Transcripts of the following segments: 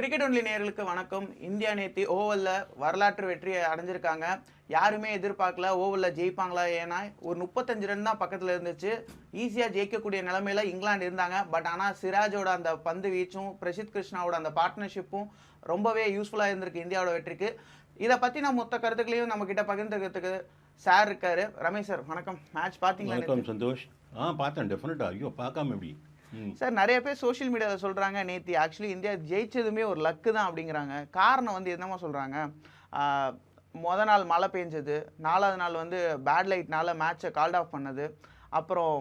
Cricket only நேயர்களுக்கு வணக்கம். India நேத்தி ஓவல்ல வரலாற்று வெற்றியை அடைஞ்சிருக்காங்க. யாருமே எதிர்பார்க்கல ஓவல்ல ஜெயிப்பாங்களா ஏன்னா ஒரு முப்பத்தஞ்சு ரன் தான் பக்கத்துல இருந்துச்சு. ஈஸியா ஜெயிக்கக்கூடிய நிலைமையில இங்கிலாந்து இருந்தாங்க. பட் ஆனா சிராஜோட அந்த பந்து வீச்சும் பிரசித் கிருஷ்ணாவோட அந்த பார்ட்னர்ஷிப்பும் ரொம்பவே யூஸ்ஃபுல்லா இருந்திருக்கு இந்தியாவோட வெற்றிக்கு. இதை பத்தி நான் மொத்த கருத்துக்களையும் நம்ம கிட்ட பகிர்ந்துக்கிறதுக்கு சார் இருக்காரு. ரமேஷ் சார் வணக்கம். மேட்ச்? வணக்கம் சந்தோஷ். ஆ பார்த்தேன் டெஃபினட்டாக ஐயோ பார்க்காம எப்படி? சார் நிறைய பேர் சோஷியல் மீடியாவில் சொல்கிறாங்க நேத்தி. ஆக்சுவலி இந்தியா ஜெயிச்சதுமே ஒரு லக்கு தான் அப்படிங்கிறாங்க. காரணம் வந்து என்னமா சொல்கிறாங்க முத நாள் மழை பெஞ்சது. நாலாவது நாள் வந்து பேட் லைட்னால மேட்சை கால்ட் ஆஃப் பண்ணது. அப்புறம்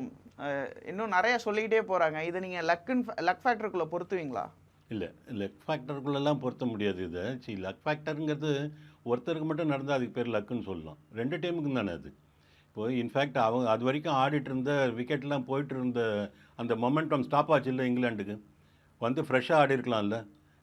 இன்னும் நிறைய சொல்லிக்கிட்டே போகிறாங்க இதை நீங்கள் லக்குன்னு லக் ஃபேக்டருக்குள்ளே பொருத்துவீங்களா? இல்லை லக் ஃபேக்டருக்குள்ளெல்லாம் பொருத்த முடியாது இதை. சரி லக் ஃபேக்டருங்கிறது ஒருத்தருக்கு மட்டும் நடந்தால் அதுக்கு பேர் லக்குன்னு சொல்லலாம். ரெண்டு டீமுக்கும் தானே அது. இப்போ இன்ஃபேக்ட் அவங்க அது வரைக்கும் ஆடிட்டு இருந்த விக்கெட்லாம் போயிட்டு இருந்த அந்த மொமெண்டம் ஸ்டாப் ஆச்சு இல்லை இங்கிலாண்டுக்கு வந்து ஃப்ரெஷ்ஷாக ஆடி இருக்கலாம்ல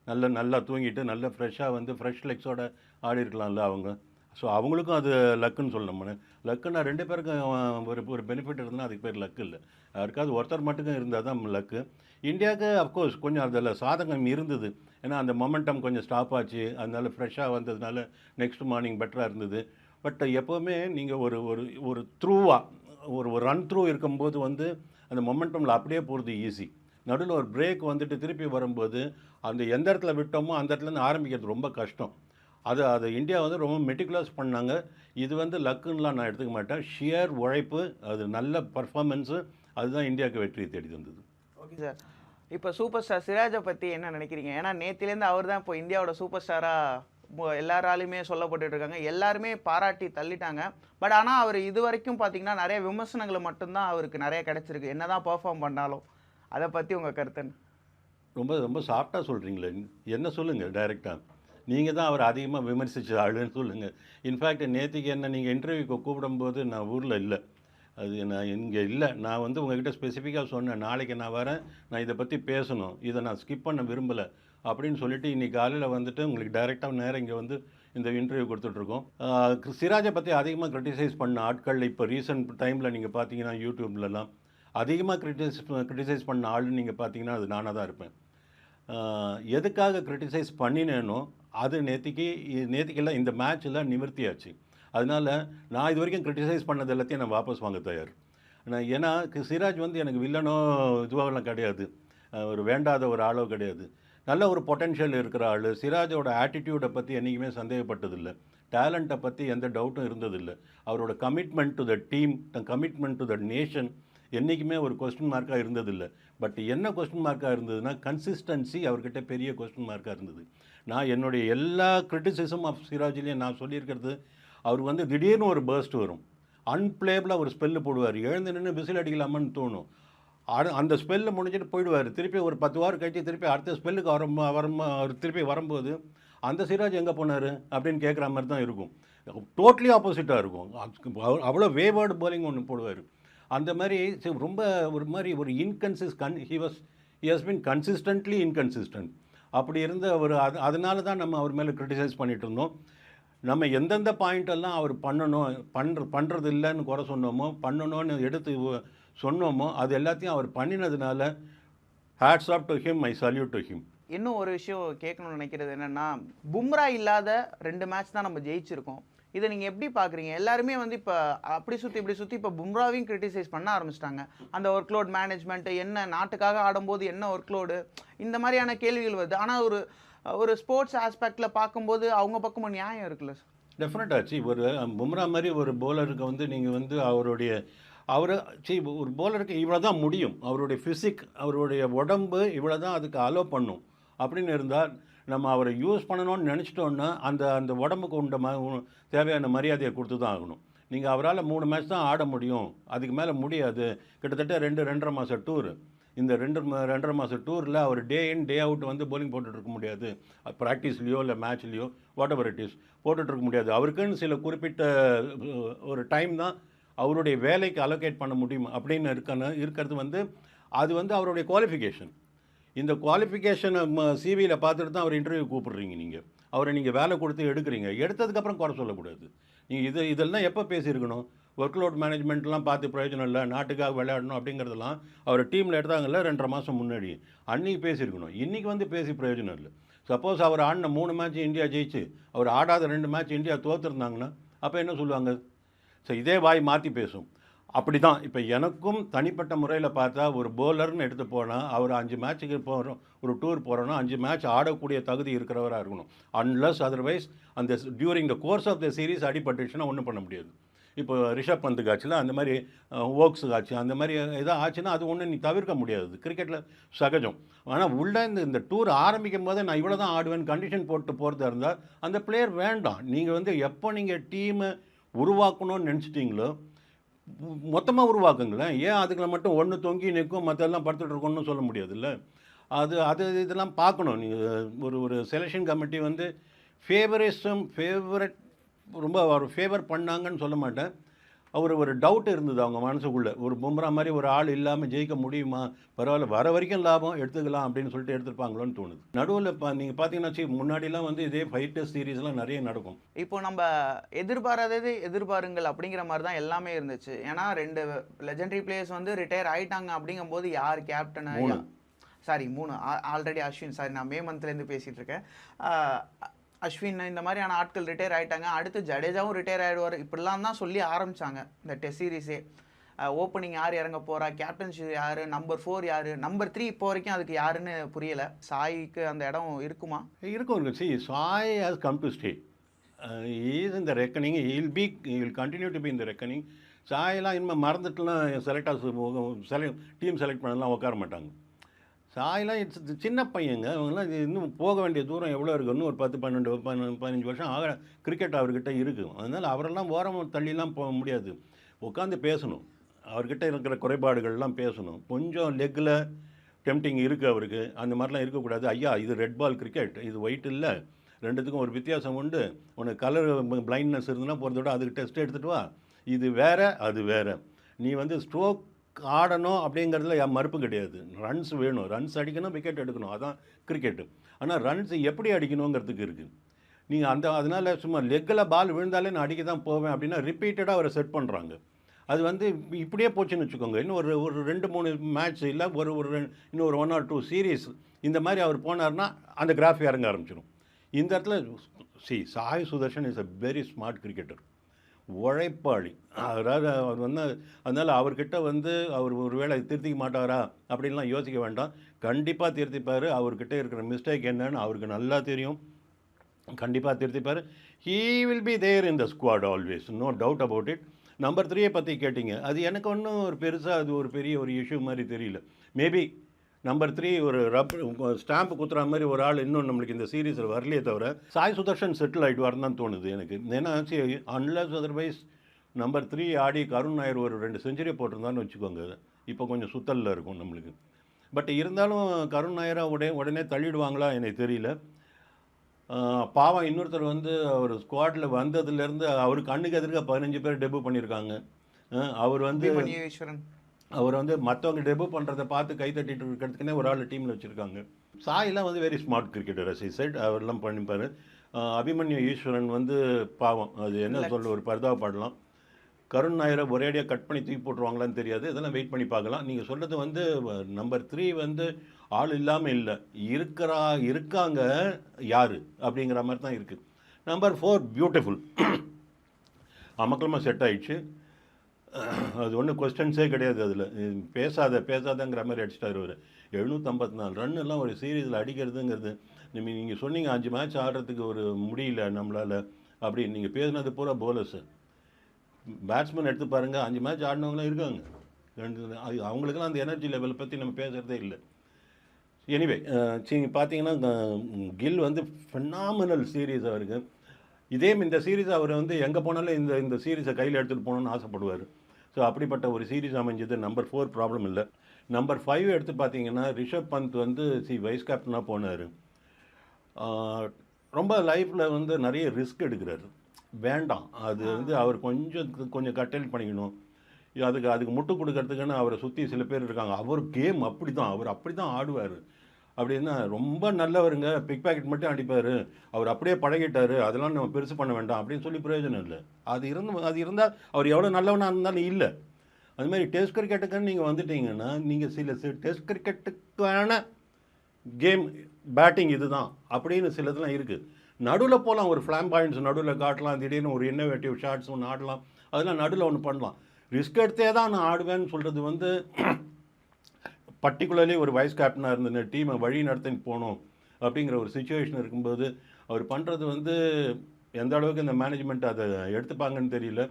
நல்ல நல்லா தூங்கிட்டு நல்ல ஃப்ரெஷ்ஷாக வந்து ஃப்ரெஷ் லெக்ஸோட ஆடி இருக்கலாம்ல அவங்க. ஸோ அவங்களுக்கும் அது லக்குன்னு சொல்லணும் லக்குன்னா ரெண்டு பேருக்கும் ஒரு ஒரு பெனிஃபிட் இருந்தால் அதுக்கு பேர் லக்கு இல்லை. யாருக்காவது ஒருத்தர் மட்டுக்கும் இருந்தால் தான் லக்கு இந்தியாவுக்கு அஃப்கோர்ஸ் கொஞ்சம் அதில் சாதகம் இருந்தது. ஏன்னா அந்த மொமெண்டம் கொஞ்சம் ஸ்டாப் ஆச்சு. அதனால ஃப்ரெஷ்ஷாக வந்ததுனால நெக்ஸ்ட் மார்னிங் பெட்டராக இருந்தது. பட் எப்போவுமே நீங்கள் ஒரு ஒரு ஒரு த்ரூவாக ஒரு ஒரு ரன் த்ரூ இருக்கும்போது வந்து அந்த மொமெண்டமில் அப்படியே போகிறது ஈஸி நடுவில் ஒரு பிரேக் வந்துட்டு திருப்பி வரும்போது அந்த எந்த இடத்துல விட்டோமோ அந்த இடத்துலேருந்து ஆரம்பிக்கிறது ரொம்ப கஷ்டம். அது அது இந்தியா வந்து ரொம்ப மெட்டிகுலஸ் பண்ணாங்க. இது வந்து லக்குன்னெலாம் நான் எடுத்துக்க மாட்டேன். ஷியர் உழைப்பு அது நல்ல பர்ஃபார்மன்ஸு அதுதான் இந்தியாவுக்கு வெற்றியை தேடி தந்தது. ஓகே சார் இப்போ சூப்பர் ஸ்டார் சிராஜை பற்றி என்ன நினைக்கிறீங்க? ஏன்னா நேத்திலேருந்து அவர் தான் இப்போ இந்தியாவோட சூப்பர் ஸ்டாராக எல்லாராலையுமே சொல்லப்பட்டுட்டு இருக்காங்க எல்லாருமே பாராட்டி தள்ளிட்டாங்க. பட் ஆனால் அவர் இது வரைக்கும் பார்த்தீங்கன்னா நிறைய விமர்சனங்களை மட்டும்தான் அவருக்கு நிறைய கிடைச்சிருக்கு. என்னதான் பெர்ஃபார்ம் பண்ணாலும். அதை பற்றி உங்கள் கருத்து ரொம்ப ரொம்ப சாஃப்டாக சொல்கிறீங்களே என்ன சொல்லுங்கள் டைரெக்டாக நீங்கள் தான் அவர் அதிகமாக விமர்சித்த ஆளுன்னு சொல்லுங்கள் இன்ஃபேக்ட் நேற்றுக்கு என்ன நீங்கள் இன்டர்வியூக்கு கூப்பிடும்போது நான் ஊரில் இல்லை. அது நான் இங்கே இல்லை. நான் வந்து உங்ககிட்ட ஸ்பெசிஃபிக்காக சொன்னேன். நாளைக்கு நான் வரேன். நான் இதை பற்றி பேசணும். இதை நான் ஸ்கிப் பண்ண விரும்பலை. அப்படின்னு சொல்லிட்டு இன்றைக்கி காலையில் வந்துட்டு உங்களுக்கு டைரெக்டாக நேரம் இங்கே வந்து இந்த இன்டர்வியூ கொடுத்துட்ருக்கோம். சிராஜை பற்றி அதிகமாக க்ரிட்டிசைஸ் பண்ண ஆட்கள் இப்போ ரீசெண்ட் டைமில் நீங்கள் பார்த்தீங்கன்னா யூடியூப்லலாம் அதிகமாக க்ரிட்டிசைஸ் க்ரிட்டிசைஸ் பண்ண ஆள்னு நீங்கள் பார்த்தீங்கன்னா அது நானாக தான் இருப்பேன். எதுக்காக க்ரிட்டிசைஸ் பண்ணினேனோ அது நேற்றுக்கு நேற்றுக்கெல்லாம் இந்த மேட்ச்சில் நிவர்த்தியாச்சு. அதனால் நான் இது வரைக்கும் க்ரிட்டிசைஸ் பண்ணது எல்லாத்தையும் நான் வாபஸ் வாங்க தயார். நான் ஏன்னா சிராஜ் வந்து எனக்கு வில்லனோ இதுவாகலாம் கிடையாது. ஒரு வேண்டாத ஒரு ஆளோ கிடையாது. நல்ல ஒரு பொட்டென்ஷியல் இருக்கிற ஆள். சிராஜோட ஆட்டிடியூடை பற்றி என்றைக்குமே சந்தேகப்பட்டதில்லை. டேலண்ட்டை பற்றி எந்த டவுட்டும் இருந்ததில்லை. அவரோட commitment to the team commitment to the nation என்றைக்குமே ஒரு கொஸ்டின் மார்க்காக இருந்ததில்லை. பட் என்ன கொஸ்டின் மார்க்காக இருந்ததுன்னா கன்சிஸ்டன்சி அவர்கிட்ட பெரிய கொஸ்டின் மார்க்காக இருந்தது. நான் என்னுடைய எல்லா கிரிட்டிசிசம் ஆஃப் சிராஜிலையும் நான் சொல்லியிருக்கிறது அவர் வந்து திடீர்னு ஒரு பேர்ஸ்ட் வரும். அன்பிளேபிளாக ஒரு ஸ்பெல்லு போடுவார். எழுந்து நின்று விசில் அடிக்கலாமான்னு தோணும். அது அந்த ஸ்பெல்லு முடிஞ்சிட்டு போயிடுவார். திருப்பி ஒரு பத்து வாரம் கழிச்சு திருப்பி அடுத்த ஸ்பெல்லுக்கு வரும் வரும் அவர் திருப்பி வரும்போது அந்த சிராஜ் எங்கே போனார்? அப்படின்னு கேட்குற மாதிரி தான் இருக்கும். டோட்டலி ஆப்போசிட்டாக இருக்கும். அவ்வளோ வேவேர்டு போலிங் ஒன்று போடுவார். அந்த மாதிரி ரொம்ப ஒரு மாதிரி ஒரு இன்கன்சிஸ் கன் he was he has been consistently inconsistent அப்படி இருந்த அவர் அது அதனால தான் நம்ம அவர் மேலே க்ரிட்டிசைஸ் பண்ணிட்டு இருந்தோம். நம்ம எந்தெந்த பாயிண்ட் எல்லாம் அவர் பண்ணணும் பண்ணுற பண்ணுறது இல்லைன்னு குறை சொன்னோமோ பண்ணணும்னு எடுத்து சொன்னோமோ அது எல்லாத்தையும் அவர் பண்ணினதுனால hats off to him I salute to him இன்னும் ஒரு விஷயம் கேட்கணும்னு நினைக்கிறது என்னன்னா பும்ரா இல்லாத ரெண்டு மேட்ச் தான் நம்ம ஜெயிச்சிருக்கோம். இதை நீங்கள் எப்படி பார்க்குறீங்க எல்லாருமே வந்து இப்போ அப்படி சுற்றி இப்படி சுற்றி இப்போ பும்ராவையும் கிரிட்டிசைஸ் பண்ண ஆரம்பிச்சிட்டாங்க. அந்த ஒர்க் லோட் மேனேஜ்மெண்ட் என்ன நாட்டுக்காக ஆடும்போது என்ன ஒர்க் லோடு இந்த மாதிரியான கேள்விகள் வருது. ஆனால் ஒரு ஒரு ஸ்போர்ட்ஸ் ஆஸ்பெக்டில் பார்க்கும்போது அவங்க பக்கமும் நியாயம் இருக்குல்ல சார் டெஃபினட்டாக சி ஒரு பும்ரா மாதிரி ஒரு போலருக்கு வந்து நீங்கள் வந்து அவருடைய அவரை சி ஒரு போலருக்கு இவ்வளோ தான் முடியும். அவருடைய ஃபிசிக் அவருடைய உடம்பு இவ்வளோ தான் அதுக்கு அலோ பண்ணும். அப்படின்னு இருந்தால் நம்ம அவரை யூஸ் பண்ணணும்னு நினச்சிட்டோன்னா அந்த அந்த உடம்புக்கு உண்ட ம தேவையான மரியாதையை கொடுத்து தான் ஆகணும். நீங்கள் அவரால் மூணு மேட்ச் தான் ஆட முடியும். அதுக்கு மேலே முடியாது. கிட்டத்தட்ட ரெண்டு ரெண்டரை மாதம் டூர் இந்த ரெண்டு ரெண்டரை மாதம் டூரில் அவர் டே இன் டே அவுட் வந்து போலிங் போட்டுட்டு இருக்க முடியாது. ப்ராக்டிஸ்லேயோ இல்லை மேட்ச்லேயோ வாட் எவர் இட் இஸ் போட்டுட்ருக்க முடியாது. அவருக்குன்னு சில குறிப்பிட்ட ஒரு டைம் தான் அவருடைய வேலைக்கு அலோகேட் பண்ண முடியும் அப்படின்னு இருக்கணும் இருக்கிறது வந்து அது வந்து அவருடைய குவாலிஃபிகேஷன் இந்த குவாலிஃபிகேஷனை சிவியில் பார்த்துட்டு தான் அவர் இன்டர்வியூ கூப்பிடுறீங்க நீங்கள் அவரை நீங்கள் வேலை கொடுத்து எடுக்கிறீங்க. எடுத்ததுக்கப்புறம் குறை சொல்லக்கூடாது. நீங்கள் இது இதெல்லாம் எப்போ பேசியிருக்கணும்? ஒர்க் லோட் மேனேஜ்மெண்ட்லாம் பார்த்து பிரயோஜனம் இல்லை நாட்டுக்காக விளையாடணும் அப்படிங்கிறதெல்லாம் அவர் டீமில் எடுத்தாங்கல்ல ரெண்டரை மாதம் முன்னாடி. அன்றைக்கி பேசியிருக்கணும். இன்றைக்கி வந்து பேசி பிரயோஜனம் இல்லை. சப்போஸ் அவர் ஆடின மூணு மேட்ச் இந்தியா ஜெயிச்சு அவர் ஆடாத ரெண்டு மேட்ச் இந்தியா தோற்றுருந்தாங்கன்னா அப்போ என்ன சொல்லுவாங்க? ஸோ இதே வாய் மாற்றி பேசும். அப்படி தான் இப்போ எனக்கும் தனிப்பட்ட முறையில் பார்த்தா ஒரு போலர்னு எடுத்து போனால் அவர் அஞ்சு மேட்ச்சுக்கு போகிறோம் ஒரு டூர் போகிறோன்னா அஞ்சு மேட்ச் ஆடக்கூடிய தகுதி இருக்கிறவராக இருக்கணும். அன்லஸ் அதர்வைஸ் அந்த during the course of the series அடிபட்டுச்சுன்னா ஒன்றும் பண்ண முடியாது. இப்போ ரிஷப் பந்து காட்சியில் அந்த மாதிரி ஓக்ஸ் காட்சி அந்த மாதிரி எதாவது ஆச்சுன்னா அது ஒன்றும் நீ தவிர்க்க முடியாது. கிரிக்கெட்டில் சகஜம். ஆனால் உள்ளே இந்த இந்த டூர் ஆரம்பிக்கும் போதே நான் இவ்வளோ தான் ஆடுவேன் கண்டிஷன் போட்டு போகிறதா இருந்தால் அந்த பிளேயர் வேண்டாம். நீங்கள் வந்து எப்போ நீங்கள் டீமை உருவாக்கணும்னு நினச்சிட்டிங்களோ? மொத்தமாக உருவாக்குங்களேன். ஏன் அதுக்குள்ள மட்டும் ஒன்று தொங்கி நிற்கும் மற்றெல்லாம் படுத்துட்டு இருக்கணும்னு சொல்ல முடியாதுல்ல? அது அது இதெல்லாம் பார்க்கணும். நீங்கள் ஒரு ஒரு செலெக்ஷன் கமிட்டி வந்து ஃபேவரிசம் ஃபேவரட் ரொம்ப ஒரு ஃபேவர் பண்ணாங்கன்னு சொல்ல மாட்டேன். அவர் ஒரு டவுட் இருந்தது அவங்க மனசுக்குள்ளே. ஒரு பும்ரா மாதிரி ஒரு ஆள் இல்லாமல் ஜெயிக்க முடியுமா? பரவாயில்ல வர வரைக்கும் லாபம் எடுத்துக்கலாம் அப்படின்னு சொல்லிட்டு எடுத்துருப்பாங்களோன்னு தோணுது. நடுவில் இப்போ நீங்கள் பார்த்தீங்கன்னா சி முன்னாடிலாம் வந்து இதே ஃபைட்டர் சீரீஸ்லாம் நிறைய நடக்கும். இப்போ நம்ம எதிர்பாராதது எதிர்பாருங்கள் அப்படிங்கிற மாதிரி தான் எல்லாமே இருந்துச்சு. ஏன்னா ரெண்டு லெஜெண்டரி பிளேயர்ஸ் வந்து ரிட்டையர் ஆயிட்டாங்க அப்படிங்கும்போது யார் கேப்டன். சாரி மூணு. ஆல்ரெடி அஸ்வின். சாரி நான் மே மந்த்லேருந்து பேசிகிட்டு இருக்கேன். அஸ்வின் இந்த மாதிரியான ஆட்கள் ரிட்டையர் ஆகிட்டாங்க அடுத்து ஜடேஜாவும் ரிட்டையர் ஆயிடுவார். இப்படிலாம் தான் சொல்லி ஆரம்பிச்சாங்க இந்த டெஸ்ட் சீரிஸே ஓப்பனிங் யார் இறங்க போகிறா கேப்டன்ஷிப் யார்? நம்பர் ஃபோர் யார்? நம்பர் த்ரீ இப்போ வரைக்கும் அதுக்கு யாருன்னு புரியலை. சாய்க்கு அந்த இடம் இருக்குமா? இருக்கும் இருக்கும். See Sai has come to stay is இந்த reckoning will be will continue to be இந்த ரெக்கனிங் சாயெல்லாம் இனிமேல் மறந்துட்டுலாம் செலக்ட் செலக்ட் டீம் செலக்ட் பண்ணலாம் உட்கார மாட்டாங்க. சாயெல்லாம் இட்ஸ் சின்ன பையங்க. அவங்களாம் இன்னும் போக வேண்டிய தூரம் எவ்வளோ இருக்குது இன்னும் ஒரு பத்து பன்னெண்டு பதினஞ்சு பதினஞ்சு வருஷம் ஆக கிரிக்கெட் அவர்கிட்ட இருக்குது அதனால் அவரெல்லாம் ஓரம் தள்ளிலாம் போக முடியாது. உட்காந்து பேசணும். அவர்கிட்ட இருக்கிற குறைபாடுகள்லாம் பேசணும். கொஞ்சம் லெக்கில் டெம்டிங் இருக்குது அவருக்கு. அந்த மாதிரிலாம் இருக்கக்கூடாது. ஐயா இது ரெட் பால் கிரிக்கெட் இது ஒயிட் இல்லை. ரெண்டுத்துக்கும் ஒரு வித்தியாசம் உண்டு. உனக்கு கலர் பிளைண்ட்னஸ் இருந்ததுன்னா போகிறத விட அதுக்கு டெஸ்ட் எடுத்துகிட்டு வா. இது வேற அது வேறு. நீ வந்து ஸ்ட்ரோக் ஆடணும் அப்படிங்கிறதுல யா- மறுப்பு கிடையாது. ரன்ஸ் வேணும். ரன்ஸ் அடிக்கணும் விக்கெட் எடுக்கணும். அதான் கிரிக்கெட்டு ஆனால் ரன்ஸ் எப்படி அடிக்கணுங்கிறதுக்கு இருக்குது நீங்கள் அந்த அதனால் சும்மா லெக்கில் பால் விழுந்தாலே நான் அடிக்க தான் போவேன் அப்படின்னா ரிப்பீட்டடாக அவரை செட் பண்ணுறாங்க அது வந்து இப்படியே போச்சுன்னு வச்சுக்கோங்க. இன்னும் ஒரு ஒரு ரெண்டு மூணு மேட்ச் இல்லை ஒரு ஒரு இன்னும் ஒரு ஒன் ஆர் டூ சீரீஸ் இந்த மாதிரி அவர் போனார்னா அந்த கிராஃப் இறங்க ஆரம்பிச்சிடும் இந்த இடத்துல see Sai Sudharshan is a very smart cricketer உழைப்பாளி. அதாவது அவர் வந்து அதனால் அவர்கிட்ட வந்து அவர் ஒருவேளை திருத்திக்க மாட்டாரா அப்படின்லாம் யோசிக்க வேண்டாம். கண்டிப்பாக திருத்திப்பார். அவர்கிட்ட இருக்கிற மிஸ்டேக் என்னன்னு அவருக்கு நல்லா தெரியும். கண்டிப்பாக திருத்திப்பார். He will be there in the squad always no doubt about it number த்ரீயை பற்றி கேட்டிங்க. அது எனக்கு ஒன்றும் ஒரு பெருசாக அது ஒரு பெரிய ஒரு இஷ்யூ மாதிரி தெரியல. மேபி நம்பர் த்ரீ ஒரு ரப் ஸ்டாம்ப் குத்துற மாதிரி ஒரு ஆள் இன்னும் நம்மளுக்கு இந்த சீரீஸில் வரலையே தவிர சாய் சுதர்ஷன் செட்டில் ஆகிட்டு தான் தோணுது எனக்கு. ஏன்னா அன்லஸ் அதர்வைஸ் நம்பர் த்ரீ ஆடி கருண் நாயர் ஒரு ரெண்டு செஞ்சுரி போட்டிருந்தான்னு வச்சுக்கோங்க. இப்போ கொஞ்சம் சுத்தலில் இருக்கும் நம்மளுக்கு. பட் இருந்தாலும் கருண் நாயராக உடனே உடனே தள்ளிடுவாங்களா எனக்கு தெரியல. பாவம் இன்னொருத்தர் வந்து அவர் ஸ்குவாடில் வந்ததுலேருந்து அவர் கண்ணுக்கு எதிர்க்க பதினஞ்சு பேர் டெபு பண்ணியிருக்காங்க. அவர் வந்து அவர் வந்து மற்றவங்க டெபு பண்ணுறதை பார்த்து கை தட்டிட்டு இருக்கிறதுக்குனே ஒரு ஆள் டீமில் வச்சுருக்காங்க. சாயெல்லாம் வந்து very smart cricketer asset அவர்லாம் பண்ணிப்பார். அபிமன்யு ஈஸ்வரன் வந்து பாவம். அது என்ன சொல்ல ஒரு பரிதாபப்படலாம் கருண் நாயரை ஒரேடியாக கட் பண்ணி தூக்கி போட்டுருவாங்களான்னு தெரியாது. இதெல்லாம் வெயிட் பண்ணி பார்க்கலாம். நீங்கள் சொல்கிறது வந்து நம்பர் த்ரீ வந்து ஆள் இல்லாமல் இல்லை. இருக்கிறா இருக்காங்க யார்? அப்படிங்கிற மாதிரி தான் இருக்குது நம்பர் ஃபோர் பியூட்டிஃபுல் அமக்கலமாக செட் ஆயிடுச்சு. அது ஒன்றும் கொஸ்டின்ஸே கிடையாது அதில். பேசாத பேசாதங்கிற மாதிரி அடிச்சிட்டார் அவர். எழுநூற்றம்பத்தி நாலு ரன் எல்லாம் ஒரு சீரீஸில் அடிக்கிறதுங்கிறது நம்ம நீங்கள் சொன்னீங்க அஞ்சு மேட்ச் ஆடுறதுக்கு ஒரு முடியல நம்மளால் அப்படி நீங்கள் பேசினது பூரா போலர்ஸு பேட்ஸ்மேன் எடுத்து பாருங்கள் அஞ்சு மேட்ச் ஆடினவங்களாம் இருக்காங்க. ரெண்டு அது அவங்களுக்கெல்லாம் அந்த எனர்ஜி லெவலை பற்றி நம்ம பேசுகிறதே இல்லை. எனிவே சரி பார்த்தீங்கன்னா கில் வந்து ஃபெனாமினல் சீரீஸ் அவருக்கு இதே இந்த சீரீஸ் அவர் வந்து எங்கே போனாலும் இந்த இந்த சீரீஸை கையில் எடுத்துகிட்டு போகணும்னு ஆசைப்படுவார். ஸோ அப்படிப்பட்ட ஒரு சீரீஸ் அமைஞ்சது. நம்பர் ஃபோர் ப்ராப்ளம் இல்லை. நம்பர் ஃபைவ் எடுத்து பார்த்தீங்கன்னா ரிஷப் பந்த் வந்து சி வைஸ் கேப்டனாக போனார். ரொம்ப லைஃப்பில் வந்து நிறைய ரிஸ்க் எடுக்கிறாரு. வேண்டாம். அது வந்து அவர் கொஞ்சம் கொஞ்சம் கட்டல் பண்ணிக்கணும். அதுக்கு அதுக்கு முட்டு கொடுக்கறதுக்குன்னு அவரை சுற்றி சில பேர் இருக்காங்க. அவர் கேம் அப்படி தான் அவர் அப்படி தான் ஆடுவார். அப்படின்னா ரொம்ப நல்லவருங்க. பிக் பாக்கெட் மட்டும் அடிப்பார். அவர் அப்படியே பழகிட்டார். அதெல்லாம் நம்ம பெருசு பண்ண வேண்டாம் அப்படின்னு சொல்லி பிரயோஜனம் இல்லை. அது இருந்து அது இருந்தால் அவர் எவ்வளோ நல்லவனாக இருந்தாலும் இல்லை. அது மாதிரி டெஸ்ட் கிரிக்கெட்டுக்குன்னு நீங்கள் வந்துட்டீங்கன்னா நீங்கள் சில டெஸ்ட் கிரிக்கெட்டுக்கான கேம் பேட்டிங் இதுதான் அப்படின்னு சிலதெல்லாம் இருக்குது நடுவில் போகலாம் ஒரு ஃப்ளாம் பாயிண்ட்ஸ் நடுவில் காட்டலாம். திடீர்னு ஒரு இன்னோவேட்டிவ் ஷாட்ஸ் ஒன்று ஆடலாம். அதெல்லாம் நடுவில் ஒன்று பண்ணலாம். ரிஸ்க் எடுத்தே தான் நான் ஆடுவேன்னு சொல்கிறது வந்து பர்டிகுலர்லி ஒரு வைஸ் கேப்டனாக இருந்த டீமை வழி நடத்தின்னு போகணும் அப்படிங்கிற ஒரு சுச்சுவேஷன் இருக்கும்போது அவர் பண்ணுறது வந்து எந்த அளவுக்கு இந்த மேனேஜ்மெண்ட் அதை எடுத்துப்பாங்கன்னு தெரியல.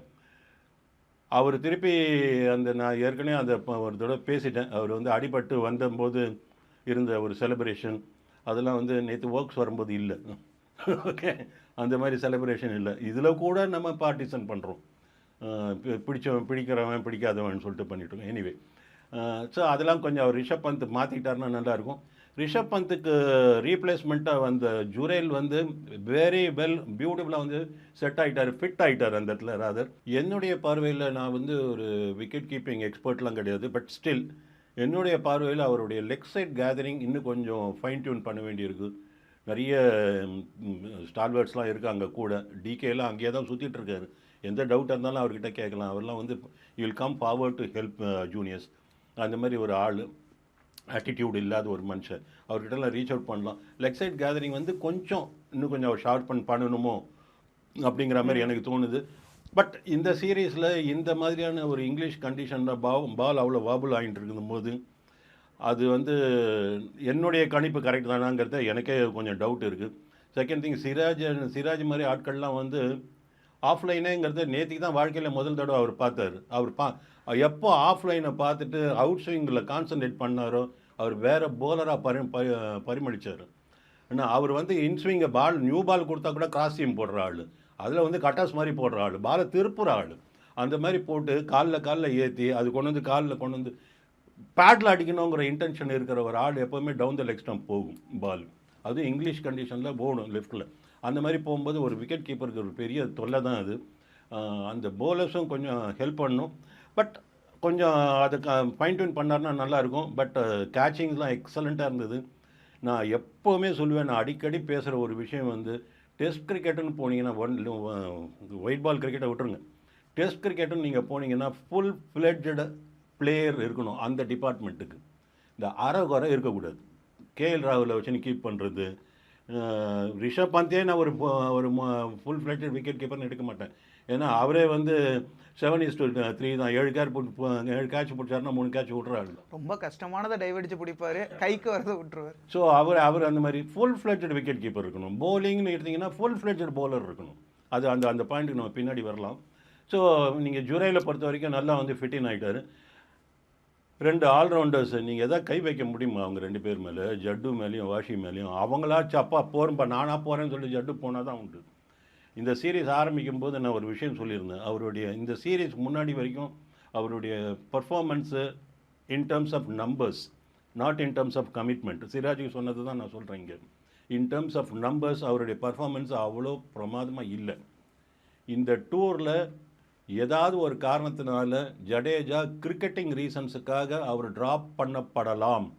அவர் திருப்பி அந்த நான் ஏற்கனவே அந்த ஒரு தடவை பேசிட்டேன். அவர் வந்து அடிபட்டு வந்தபோது இருந்த ஒரு செலிப்ரேஷன் அதெல்லாம் வந்து நேற்று ஒர்க்ஸ் வரும்போது இல்லை. ஓகே அந்த மாதிரி செலிப்ரேஷன் இல்லை. இதில் கூட நம்ம பார்ட்டிசன் பண்ணுறோம் பிடிச்சவன் பிடிக்கிறவன் பிடிக்காதவன் சொல்லிட்டு பண்ணிட்டோம் எனிவே ஸோ அதெல்லாம் கொஞ்சம் அவர் ரிஷப் பந்த் மாற்றிக்கிட்டாருன்னா நல்லாயிருக்கும். ரிஷப் பந்துக்கு ரீப்ளேஸ்மெண்ட்டாக வந்த ஜுரேல் வந்து வெரி வெல் பியூட்டிஃபுல்லாக வந்து செட் ஆகிட்டார் ஃபிட் ஆகிட்டார் அந்த இடத்துல ராதர். என்னுடைய பார்வையில் நான் வந்து ஒரு விக்கெட் கீப்பிங் எக்ஸ்பர்ட்லாம் கிடையாது பட் ஸ்டில் என்னுடைய பார்வையில் அவருடைய லெக் சைட் கேதரிங் இன்னும் கொஞ்சம் ஃபைன் டியூன் பண்ண வேண்டியிருக்கு. நிறைய ஸ்டால்வர்ட்ஸ்லாம் இருக்காங்க கூட. டிகேலாம் அங்கேயே தான் சுற்றிட்டு இருக்காரு. எந்த டவுட்டாக இருந்தாலும் அவர்கிட்ட கேட்கலாம். அவர்லாம் வந்து will come forward to help juniors அந்த மாதிரி ஒரு ஆள் ஆட்டிடியூட் இல்லாத ஒரு மனுஷன். அவர்கிட்டலாம் ரீச் அவுட் பண்ணலாம். லெக் சைட் கேதரிங் வந்து கொஞ்சம் இன்னும் கொஞ்சம் அவர் ஷார்ட் பண்ணணுமோ? அப்படிங்கிற மாதிரி எனக்கு தோணுது. பட் இந்த சீரீஸில் இந்த மாதிரியான ஒரு இங்கிலீஷ் கண்டிஷனில் பா பால் அவ்வளோ வாபுல் ஆகிட்டு இருக்கும்போது அது வந்து என்னுடைய கணிப்பு கரெக்ட் தானாங்கிறத எனக்கே கொஞ்சம் டவுட் இருக்குது செகண்ட் திங் சிராஜ் சிராஜ் மாதிரி ஆட்கள்லாம் வந்து ஆஃப்லைனேங்கிறது நேற்றுக்கு தான் வாழ்க்கையில் முதல் தடவை அவர் பார்த்தாரு. அவர் பா எப்போ ஆஃப்லைனை பார்த்துட்டு அவுட் ஸ்விங்கில் கான்சன்ட்ரேட் பண்ணாரோ அவர் வேறு போலராக பரி பரி பரிமளிச்சார். ஏன்னா அவர் வந்து இன்ஸ்விங்கை பால் நியூ பால் கொடுத்தா கூட கிராஸ் போடுற ஆள். அதில் வந்து கட்டாஸ் மாதிரி போடுற ஆள். பாலை திருப்புற ஆள். அந்த மாதிரி போட்டு காலில் காலில் ஏற்றி அது கொண்டு வந்து காலில் கொண்டு வந்து பேட்டில் அடிக்கணுங்கிற இன்டென்ஷன் இருக்கிற ஒரு ஆள் எப்போவுமே டவுன் த லெக் ஸ்டம்ப் போகும் பால் அதுவும் இங்கிலீஷ் கண்டிஷனில் போகணும் லெஃப்ட்டில் அந்த மாதிரி போகும்போது ஒரு விக்கெட் கீப்பருக்கு ஒரு பெரிய தொல்லை தான் அது. அந்த போலர்ஸும் கொஞ்சம் ஹெல்ப் பண்ணும். பட் கொஞ்சம் அதுக்கு ஃபைன் டியூன் பண்ணார்னா நல்லாயிருக்கும் பட் கேச்சிங்லாம் எக்ஸலண்ட்டாக இருந்தது. நான் எப்போவுமே சொல்லுவேன் நான் அடிக்கடி பேசுகிற ஒரு விஷயம் வந்து டெஸ்ட் கிரிக்கெட்டுன்னு போனீங்கன்னா ஒன் ஒயிட் பால் கிரிக்கெட்டை விட்டுருங்க. டெஸ்ட் கிரிக்கெட்டுன்னு நீங்கள் போனீங்கன்னா ஃபுல் ஃப்ளெட்ஜடு பிளேயர் இருக்கணும் அந்த டிபார்ட்மெண்ட்டுக்கு இந்த அரை குறை இருக்கக்கூடாது. கேஎல் ராகுலை வச்சு கீப் பண்ணுறது ரிஷப் பந்தே நான் ஒரு ஒரு ஃபுல் ஃப்ளெட்ஜட் விக்கெட் கீப்பர்னு எடுக்க மாட்டேன். ஏன்னா அவரே வந்து செவன் இஸ் டூ த்ரீ தான். ஏழு போட்டு ஏழு கேட்ச் பிடிச்சாருன்னா மூணு கேட்ச் விட்றாரு ரொம்ப கஷ்டமானதை டைவடிச்சு பிடிப்பாரு. கைக்கு வரதை விட்டுருவார். ஸோ அவர் அவர் அந்த மாதிரி ஃபுல் ஃப்ளெட்ஜட் விக்கெட் கீப்பர் இருக்கணும். Bowlingனு எடுத்தீங்கன்னா ஃபுல் ஃப்ளெட்ஜட் bowler இருக்கணும். அது அந்த அந்த பாயிண்ட்டுக்கு நம்ம பின்னாடி வரலாம். ஸோ நீங்கள் ஜுரையில் பொறுத்த வரைக்கும் நல்லா வந்து ஃபிட்டின் ஆகிட்டாரு ரெண்டு ஆல்ரவுண்டர்ஸ் நீங்கள் எதாவது கை வைக்க முடியுமா அவங்க ரெண்டு பேர் மேலே? ஜட்டு மேலேயும் வாஷி மேலேயும். அவங்களாச்சும் அப்பா போகிறேன்ப்பா நானாக போகிறேன்னு சொல்லி ஜட்டு போனால் தான் உண்டு. இந்த சீரீஸ் ஆரம்பிக்கும் போது நான் ஒரு விஷயம் சொல்லியிருந்தேன். அவருடைய இந்த சீரீஸ் முன்னாடி வரைக்கும் அவருடைய performance in terms of numbers not in terms of commitment சிராஜுக்கு சொன்னது தான் நான் சொல்கிறேன் இங்கே. இன் டேர்ம்ஸ் ஆஃப் நம்பர்ஸ் அவருடைய பர்ஃபார்மன்ஸ் அவ்வளோ பிரமாதமாக இல்லை. இந்த டூரில் ஏதாவது ஒரு காரணத்தினால ஜடேஜா கிரிக்கெட்டிங் ரீசன்ஸுக்காக அவர் ட்ராப் பண்ணப்படலாம்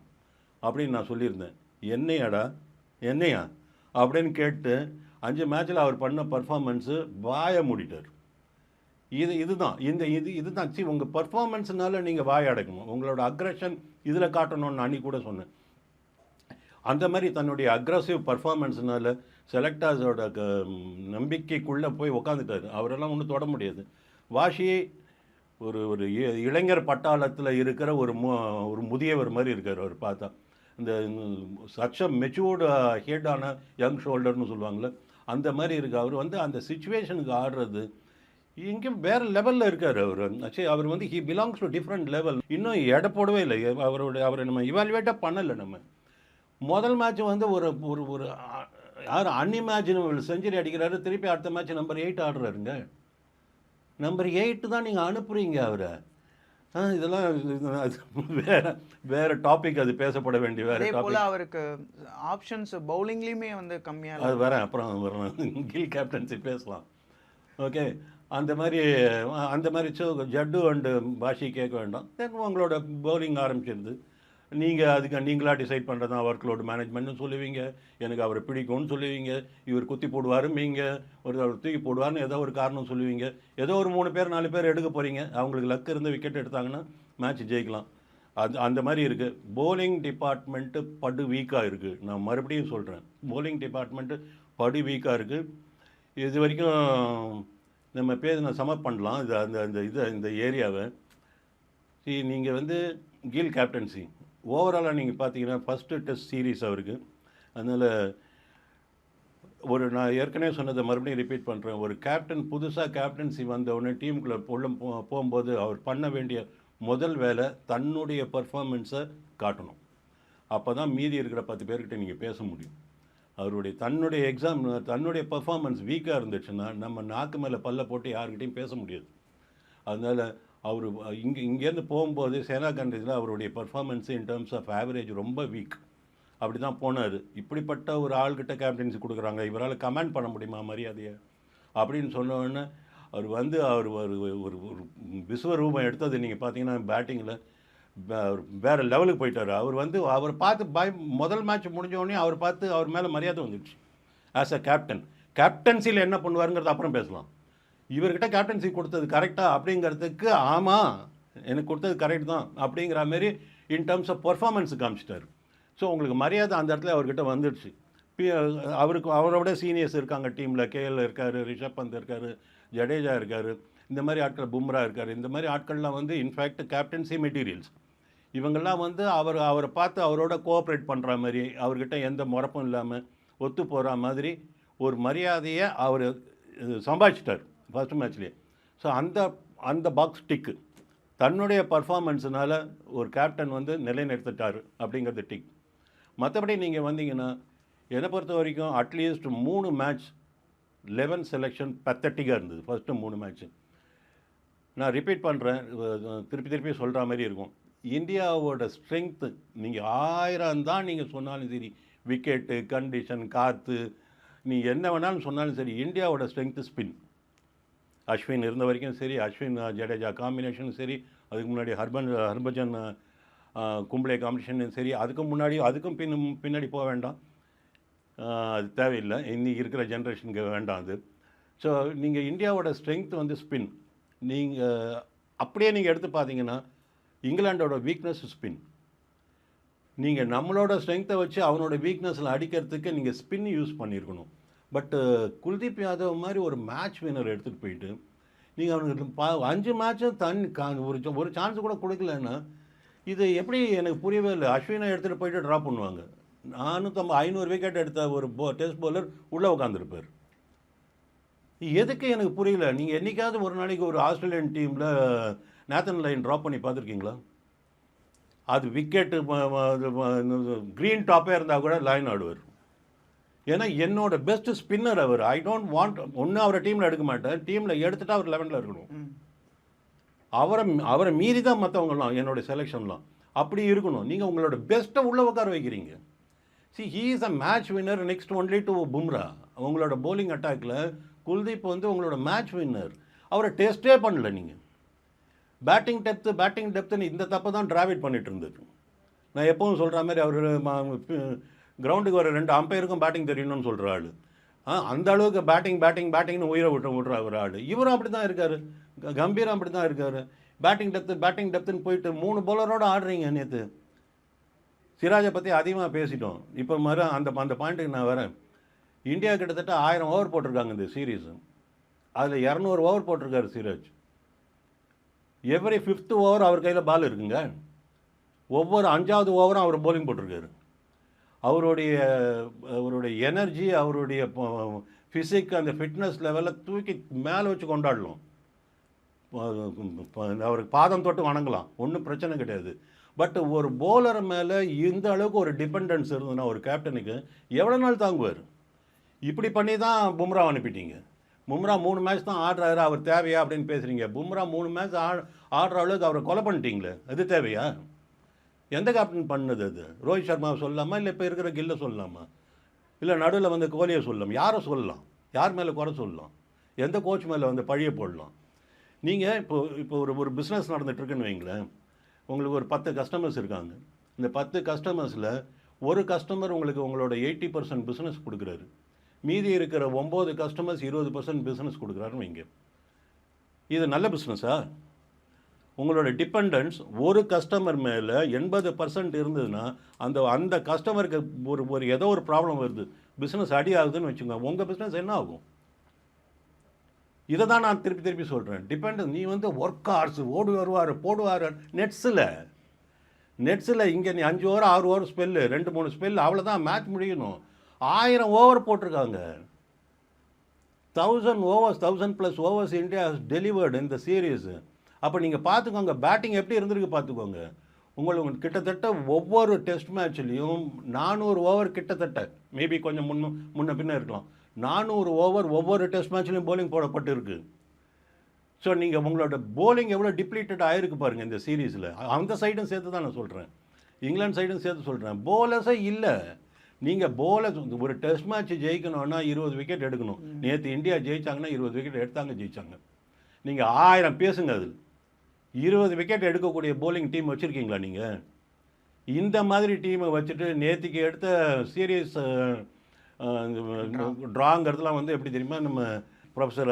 அப்படின்னு நான் சொல்லியிருந்தேன். என்னையாடா? என்னையா? அப்படின்னு கேட்டு அஞ்சு மேட்ச்சில் அவர் பண்ண பர்ஃபார்மன்ஸு வாய மூடிட்டார். இது இதுதான். இந்த இது இதுதான். சி உங்கள் பர்ஃபார்மன்ஸ்னால நீங்கள் வாய அடைக்கணும். உங்களோட அக்ரஷன் இதில் காட்டணும்னு அன்னி கூட சொன்னேன். அந்த மாதிரி தன்னுடைய அக்ரஸிவ் பர்ஃபார்மன்ஸ்னால செலக்டர்ஸோட நம்பிக்கைக்குள்ளே போய் உக்காந்துட்டார். அவரெல்லாம் ஒன்றும் தொட முடியாது. வாஷி ஒரு ஒரு இ- இளைஞர் பட்டாளத்தில் இருக்கிற ஒரு மு ஒரு முதியவர் மாதிரி இருக்கார் அவர் பார்த்தா. இந்த சச்ச மெச்சூர்டு ஹெட்டான யங் ஷோல்டர்னு சொல்லுவாங்களே அந்த மாதிரி இருக்கு அவர் வந்து அந்த சுச்சுவேஷனுக்கு ஆடுறது இங்கேயும் வேறு லெவலில் இருக்கார் அவர். சரி அவர் வந்து he belongs to different level இன்னும் எடை போடவே இல்லை. அவரோட அவரை நம்ம இவால்வேட்டாக பண்ணலை நம்ம. முதல் மேட்ச் வந்து ஒரு ஒரு ஒரு யார் அன்இமேஜினபிள் செஞ்சுரி அடிக்கிறாரு திருப்பி அடுத்த மேட்ச் நம்பர் எயிட் ஆடுறாருங்க. நம்பர் எயிட்டு தான் நீங்கள் அனுப்புகிறீங்க அவரை. இதெல்லாம் வேற வேற டாபிக் அது பேசப்பட வேண்டிய வேற போல அவருக்கு ஆப்ஷன்ஸ் பவுலிங்லயுமே வந்து கம்மியா அது. வரேன் அப்புறம் வரேன். கில் கேப்டன்சி பேசலாம். ஓகே அந்த மாதிரி அந்த மாதிரி ஜட்டு அண்டு பாஷி கேட்க வேண்டாம். தென் உங்களோட பவுலிங் ஆரம்பிச்சிருது. நீங்கள் அதுக்கு நீங்களாக டிசைட் பண்ணுறது தான் ஒர்க் லோடு மேனேஜ்மெண்ட்னு சொல்லுவீங்க. எனக்கு அவரை பிடிக்கும்னு சொல்லுவீங்க. இவர் குத்தி போடுவாரும்பீங்க ஒரு அவர் தூக்கி போடுவார்னு ஏதோ ஒரு காரணம் சொல்லுவீங்க. ஏதோ ஒரு மூணு பேர் நாலு பேர் எடுக்க போகிறீங்க அவங்களுக்கு லக் இருந்து விக்கெட் எடுத்தாங்கன்னா மேட்ச் ஜெயிக்கலாம். அது அந்த மாதிரி இருக்குது போலிங் டிபார்ட்மெண்ட்டு படு வீக்காக இருக்குது நான் மறுபடியும் சொல்கிறேன் போலிங் டிபார்ட்மெண்ட்டு படு வீக்காக இருக்குது இது வரைக்கும் நம்ம பேசின சமப் பண்ணலாம். இது அந்த அந்த இதை இந்த ஏரியாவை சரி நீங்கள் வந்து கீல் கேப்டன்சி ஓவராலாக நீங்கள் பார்த்தீங்கன்னா ஃபஸ்ட்டு டெஸ்ட் சீரீஸ் அவருக்கு. அதனால் ஒரு நான் ஏற்கனவே சொன்னதை மறுபடியும் ரிப்பீட் பண்ணுறேன் ஒரு கேப்டன் புதுசாக கேப்டன்சி வந்தவுடனே டீமுக்குள்ளே உள்ள போ- போகும்போது அவர் பண்ண வேண்டிய முதல் வேலை தன்னுடைய பர்ஃபார்மன்ஸை காட்டணும். அப்போ தான் மீதி இருக்கிற பத்து பேர்கிட்ட நீங்கள் பேச முடியும். அவருடைய தன்னுடைய எக்ஸாம் தன்னுடைய பர்ஃபார்மன்ஸ் வீக்காக இருந்துச்சுன்னா நம்ம நாக்கு மேலே பல்ல போட்டு யாருக்கிட்டையும் பேச முடியாது. அதனால் அவர் இங்கே இங்கேருந்து போகும்போது சேனா கண்ட்ரிஸில் அவருடைய performance in terms of average ரொம்ப வீக் அப்படி தான் போனார். இப்படிப்பட்ட ஒரு ஆள்கிட்ட கேப்டன்சி கொடுக்குறாங்க. இவரால் கமெண்ட் பண்ண முடியுமா மரியாதையை? அப்படின்னு சொன்னோடனே அவர் வந்து அவர் ஒரு ஒரு ஒரு விஸ்வரூபம் எடுத்தது. நீங்கள் பார்த்தீங்கன்னா பேட்டிங்கில் வேறு லெவலுக்கு போயிட்டார். அவர் வந்து அவர் பார்த்து பய முதல் மேட்ச் முடிஞ்சோடனே அவர் பார்த்து அவர் மேலே மரியாதை வந்துடுச்சு. ஆஸ் அ கேப்டன் கேப்டன்சியில் என்ன பண்ணுவாருங்கிறது அப்புறம் பேசலாம். இவர்கிட்ட கேப்டன்சி கொடுத்தது கரெக்டாக அப்படிங்கிறதுக்கு ஆமாம் எனக்கு கொடுத்தது கரெக்ட் தான் அப்படிங்கிற மாதிரி இன் டர்ம்ஸ் ஆஃப் பர்ஃபார்மன்ஸ் காமிச்சிட்டார். ஸோ உங்களுக்கு மரியாதை அந்த இடத்துல அவர்கிட்ட வந்துடுச்சு. அவருக்கு அவரோட சீனியர்ஸ் இருக்காங்க டீமில் கேஎல் இருக்கார் ரிஷப் பந்த் இருக்கார் ஜடேஜா இருக்கார் இந்த மாதிரி ஆட்கள் பும்ரா இருக்கார் இந்த மாதிரி ஆட்கள்லாம் வந்து இன்ஃபேக்ட் கேப்டன்சி மெட்டீரியல்ஸ் இவங்கெல்லாம் வந்து அவர் அவரை பார்த்து அவரோட கோஆப்ரேட் பண்ணுற மாதிரி அவர்கிட்ட எந்த முறப்பும் இல்லாமல் ஒத்து போகிற மாதிரி ஒரு மரியாதையை அவர் சம்பாதிச்சிட்டார். ஃபஸ்ட் மேட்ச்லேயே ஸோ அந்த அந்த பாக்ஸ் டிக்கு தன்னுடைய பர்ஃபார்மன்ஸுனால் ஒரு கேப்டன் வந்து நிலைநிறுத்திட்டார் அப்படிங்கிறது டிக் மற்றபடி நீங்கள் வந்தீங்கன்னா என்னை பொறுத்த வரைக்கும் அட்லீஸ்ட் மூணு மேட்ச் லெவன் செலெக்ஷன் பத்தட்டிக்காக இருந்தது. ஃபஸ்ட்டு மூணு மேட்ச்சு நான் ரிப்பீட் பண்ணுறேன் திருப்பி திருப்பி சொல்கிற மாதிரி இருக்கும். இந்தியாவோட ஸ்ட்ரென்த்து நீங்கள் ஆயிரம் தான் நீங்கள் சொன்னாலும் சரி விக்கெட்டு கண்டிஷன் காற்று நீ என்ன வேணாலும் சொன்னாலும் சரி இந்தியாவோட ஸ்ட்ரென்த்து ஸ்பின் அஸ்வின் இருந்த வரைக்கும் சரி அஸ்வின் ஜடேஜா காம்பினேஷனும் சரி அதுக்கு முன்னாடி ஹர்பன் ஹர்பஜன் கும்பளே கும்ப்ளே காம்பினேஷனும் சரி அதுக்கு முன்னாடி அதுக்கும் பின் பின்னாடி போக வேண்டாம். அது தேவையில்லை. இன்னைக்கு இருக்கிற ஜென்ரேஷனுக்கு வேண்டாம் அது. ஸோ நீங்கள் இந்தியாவோட ஸ்ட்ரென்த் வந்து ஸ்பின் நீங்கள் அப்படியே நீங்கள் எடுத்து பார்த்தீங்கன்னா இங்கிலாண்டோட வீக்னஸ் ஸ்பின் நீங்கள் நம்மளோட ஸ்ட்ரென்த்தை வச்சு அவனோட வீக்னஸில் அடிக்கிறதுக்கு நீங்கள் ஸ்பின் யூஸ் பண்ணியிருக்கணும். பட்டு குல்தீப் யாதவ் மாதிரி ஒரு மேட்ச் வினர் எடுத்துகிட்டு போயிட்டு நீங்கள் அவனுக்கு பா அஞ்சு மேட்சும் தன் கா ஒரு ஒரு சான்ஸ் கூட கொடுக்கலன்னா இது எப்படி எனக்கு புரியவே இல்லை. அஸ்வினை எடுத்துகிட்டு போயிட்டு ட்ராப் பண்ணுவாங்க. நானூற்றம்பது ஐநூறு விக்கெட் எடுத்த ஒரு போ டெஸ்ட் பவுலர் உள்ளே உட்காந்துருப்பார் எதுக்கு எனக்கு புரியல? நீங்கள் என்னைக்காவது ஒரு நாளைக்கு ஒரு ஆஸ்திரேலியன் டீமில் நேத்தன் லைன் ட்ராப் பண்ணி பார்த்துருக்கீங்களா? அது விக்கெட்டு க்ரீன் டாப்பே இருந்தால் கூட லைன் ஆடுவார். ஏன்னா என்னோட பெஸ்ட் ஸ்பின்னர் அவர். ஐ டோன்ட் வாண்ட் ஒன்று அவரை டீமில் எடுக்க மாட்டேன் டீமில் எடுத்துட்டா அவர் லெவனில் இருக்கணும். அவரை அவரை மீறி தான் மற்றவங்கலாம் என்னோட செலெக்ஷன்லாம் அப்படி இருக்கணும். நீங்கள் உங்களோட பெஸ்ட்டை உள்ளே உட்கார வைக்கிறீங்க. See he is a match winner next only to Bumrah உங்களோட bowling அட்டாக்ல குல்தீப் வந்து உங்களோட மேட்ச் வின்னர் அவரை டெஸ்ட்டே பண்ணல நீங்கள் பேட்டிங் டெப்த்து பேட்டிங் டெப்த்துன்னு இந்த தப்பை தான் டிராவிட் பண்ணிட்டு இருந்தது. நான் எப்பவும் சொல்கிற மாதிரி அவர் கிரவுண்டுக்கு வர ரெண்டு அம்பையருக்கும் பேட்டிங் தெரியணும்னு சொல்கிற ஆள். ஆ அந்த அளவுக்கு பேட்டிங் பேட்டிங் பேட்டிங்னு உயிரை விட்டு விட்ற ஒரு ஆள். இவரும் அப்படி தான் இருக்கார் கம்பீரம் அப்படி தான் இருக்கார் பேட்டிங் டெப்த்து பேட்டிங் டெப்த்துன்னு போயிட்டு மூணு போலரோடு ஆடுறீங்க நேற்று சிராஜை பற்றி அதிகமாக பேசிட்டோம். இப்போ மறு அந்த அந்த பாயிண்ட்டுக்கு நான் வரேன். இந்தியா கிட்டத்தட்ட ஆயிரம் ஓவர் போட்டிருக்காங்க இந்த சீரீஸ் அதில் இரநூறு ஓவர் போட்டிருக்காரு சிராஜ். எவ்ரி ஃபிஃப்த்து ஓவர் அவர் கையில் பால் இருக்குங்க. ஒவ்வொரு அஞ்சாவது ஓவரும் அவர் போலிங் போட்டிருக்காரு. அவருடைய அவருடைய எனர்ஜி அவருடைய ஃபிசிக் அந்த ஃபிட்னஸ் லெவலில் தூக்கி மேலே வச்சு கொண்டாடலாம் அவருக்கு பாதம் தொட்டு வணங்கலாம். ஒன்றும் பிரச்சனை கிடையாது. பட் ஒரு போலர் மேலே இந்த அளவுக்கு ஒரு டிபெண்டன்ஸ் இருந்ததுன்னா ஒரு கேப்டனுக்கு எவ்வளோ நாள் தாங்குவார்? இப்படி பண்ணி தான் பும்ரா அனுப்பிட்டீங்க. பும்ரா மூணு மேட்ச் தான் ஆடுறாரு அவர் தேவையா அப்படின்னு பேசுகிறீங்க பும்ரா மூணு மேட்ச் ஆ ஆடுற அளவுக்கு அவரை கொலை பண்ணிட்டீங்களே அது தேவையா? எந்த கேப்டன் பண்ணது அது? ரோஹித் சர்மாவை சொல்லலாமா இல்லை இப்போ இருக்கிற கில்லை சொல்லலாமா இல்லை நடுவில் வந்து கோலியை சொல்லலாம் யாரை சொல்லலாம்? யார் மேலே குறை சொல்லலாம்? எந்த கோச் மேலே வந்து பழிய போடலாம்? நீங்கள் இப்போ இப்போ ஒரு ஒரு பிஸ்னஸ் நடந்துகிட்ருக்குன்னு வைங்களேன். உங்களுக்கு ஒரு பத்து கஸ்டமர்ஸ் இருக்காங்க. இந்த பத்து கஸ்டமர்ஸில் ஒரு கஸ்டமர் உங்களுக்கு உங்களோட எயிட்டி பர்சன்ட் பிஸ்னஸ் கொடுக்குறாரு. மீதி இருக்கிற ஒம்பது கஸ்டமர்ஸ் இருபது பர்சன்ட் பிஸ்னஸ் கொடுக்குறாருன்னு வைங்க. இது நல்ல பிஸ்னஸா உங்களோட டிபெண்டன்ஸ் ஒரு கஸ்டமர் மேலே எண்பது பர்சன்ட் இருந்ததுன்னா அந்த அந்த கஸ்டமருக்கு ஒரு ஒரு ஏதோ ஒரு ப்ராப்ளம் வருது. பிஸ்னஸ் அடி ஆகுதுன்னு வச்சுக்கோங்க உங்கள் பிஸ்னஸ் என்ன ஆகும்? இதை தான் நான் திருப்பி திருப்பி சொல்கிறேன் டிபெண்டன்ஸ் நீ வந்து ஒர்க் ஹார்ஸ் ஓடு வருவார் போடுவார் நெட்ஸில் நெட்ஸில் இங்கே நீ அஞ்சு ஓவர் ஆறு ஓவர் ஸ்பெல்லு ரெண்டு மூணு ஸ்பெல் அவ்வளோதான் மேட்ச் முடியணும். ஆயிரம் ஓவர் போட்டிருக்காங்க. Thousand overs thousand plus overs India delivered இந்த சீரீஸு அப்போ நீங்கள் பார்த்துக்கோங்க பேட்டிங் எப்படி இருந்திருக்கு பார்த்துக்கோங்க உங்களுக்கு கிட்டத்தட்ட ஒவ்வொரு டெஸ்ட் மேட்ச்லேயும் நானூறு ஓவர் கிட்டத்தட்ட மேபி கொஞ்சம் முன்ன முன்ன பின்ன இருக்கலாம். நானூறு ஓவர் ஒவ்வொரு டெஸ்ட் மேட்ச்லேயும் bowling போடப்பட்டு இருக்கு ஸோ நீங்கள் உங்களோட bowling எவ்வளோ டிப்ளீட்டட் ஆயிருக்கு பாருங்கள் இந்த சீரீஸில் அந்த சைடும் சேர்த்து தான் நான் சொல்கிறேன் இங்கிலாந்து சைடும் சேர்த்து சொல்கிறேன் போலர்ஸே இல்லை. நீங்கள் போலர்ஸ் ஒரு டெஸ்ட் மேட்ச் ஜெயிக்கணும்னா இருபது விக்கெட் எடுக்கணும். நேற்று இந்தியா ஜெயிச்சாங்கன்னா இருபது விக்கெட் எடுத்தாங்க ஜெயிச்சாங்க. நீங்கள் ஆயிரம் பேசுங்க அதில். இருபது விக்கெட் எடுக்கக்கூடிய bowling டீம் வச்சுருக்கீங்களா நீங்கள் இந்த மாதிரி டீமை வச்சுட்டு நேத்திக்கு எடுத்த சீரியஸ் ட்ராங்கிறதுலாம் வந்து எப்படி தெரியுமா? நம்ம ப்ரொஃபஸர்